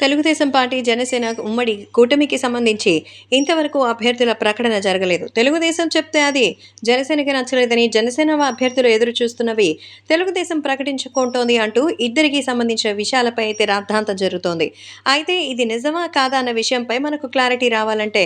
Telugu Desam party Janasena ఉమ్మడి కూటమికి సంబంధించి ఇంతవరకు అభ్యర్థుల ప్రకటన జరగలేదు. తెలుగుదేశం చెప్తే అది జనసేనకి నచ్చలేదని జనసేన అభ్యర్థులు ఎదురు చూస్తున్నవి తెలుగుదేశం ప్రకటించుకుంటోంది అంటూ ఇద్దరికి సంబంధించిన విషయాలపై అయితే రాద్ధాంతం జరుగుతోంది. అయితే ఇది నిజమా కాదా అన్న విషయంపై మనకు క్లారిటీ రావాలంటే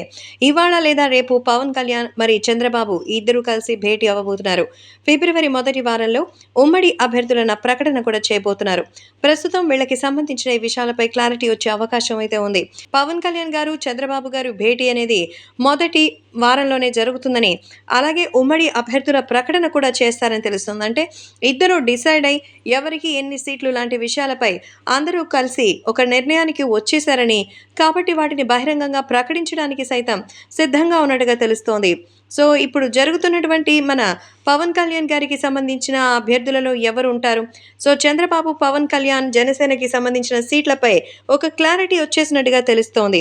ఇవాళ లేదా రేపు పవన్ కళ్యాణ్ మరి చంద్రబాబు ఇద్దరు కలిసి భేటీ అవ్వబోతున్నారు. ఫిబ్రవరి మొదటి వారంలో ఉమ్మడి అభ్యర్థులన్న ప్రకటన కూడా చేయబోతున్నారు. ప్రస్తుతం వీళ్ళకి సంబంధించిన ఈ విషయాలపై క్లారిటీ వచ్చే అవకాశం అయితే ఉంది. పవన్ కళ్యాణ్ గారు చంద్రబాబు గారు భేటీ అనేది మొదటి వారంలోనే జరుగుతుందని అలాగే ఉమ్మడి అభ్యర్థుల ప్రకటన కూడా చేస్తారని తెలుస్తుంది. అంటే ఇద్దరు డిసైడ్ అయి ఎవరికి ఎన్ని సీట్లు లాంటి విషయాలపై అందరూ కలిసి ఒక నిర్ణయానికి వచ్చేశారని కాబట్టి వాటిని బహిరంగంగా ప్రకటించడానికి సైతం సిద్ధంగా ఉన్నట్టుగా తెలుస్తోంది. సో ఇప్పుడు జరుగుతున్నటువంటి మన పవన్ కళ్యాణ్ గారికి సంబంధించిన అభ్యర్థులలో ఎవరు ఉంటారు? సో చంద్రబాబు పవన్ కళ్యాణ్ జనసేనకి సంబంధించిన సీట్లపై ఒక క్లారిటీ వచ్చేసినట్టుగా తెలుస్తోంది.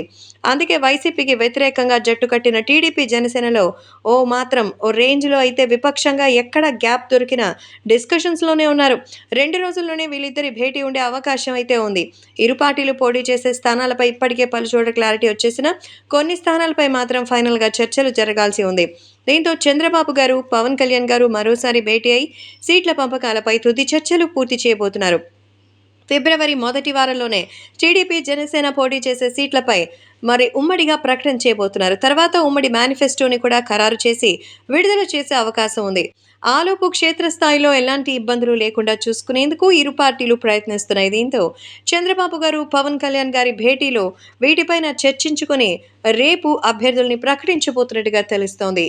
అందుకే వైసీపీకి వ్యతిరేకంగా జట్టు కట్టిన టీడీపీ జనసేనలో ఓ మాత్రం ఓ రేంజ్లో అయితే విపక్షంగా ఎక్కడ గ్యాప్ దొరికినా డిస్కషన్స్లోనే ఉన్నారు. రెండు రోజుల్లోనే వీళ్ళిద్దరి భేటీ ఉండే అవకాశం అయితే ఉంది. ఇరు పార్టీలు పోటీ చేసే స్థానాలపై ఇప్పటికే పలుచోట క్లారిటీ వచ్చేసిన కొన్ని స్థానాలపై మాత్రం ఫైనల్గా చర్చలు జరగాల్సి ఉంది. దీంతో చంద్రబాబు గారు పవన్ కళ్యాణ్ గారు మరోసారి భేటీ అయి సీట్ల పంపకాలపై తుది చర్చలు పూర్తి చేయబోతున్నారు. ఫిబ్రవరి మొదటి వారంలోనే టీడీపీ జనసేన పోటీ చేసే సీట్లపై మరి ఉమ్మడిగా ప్రకటన చేయబోతున్నారు. తర్వాత ఉమ్మడి మేనిఫెస్టోని కూడా ఖరారు చేసి విడుదల చేసే అవకాశం ఉంది. ఆలోపు క్షేత్రస్థాయిలో ఎలాంటి ఇబ్బందులు లేకుండా చూసుకునేందుకు ఇరు పార్టీలు ప్రయత్నిస్తున్నాయి. దీంతో చంద్రబాబు గారు పవన్ కళ్యాణ్ గారి భేటీలో వీటిపైన చర్చించుకుని రేపు అభ్యర్థుల్ని ప్రకటించబోతున్నట్టుగా తెలుస్తోంది.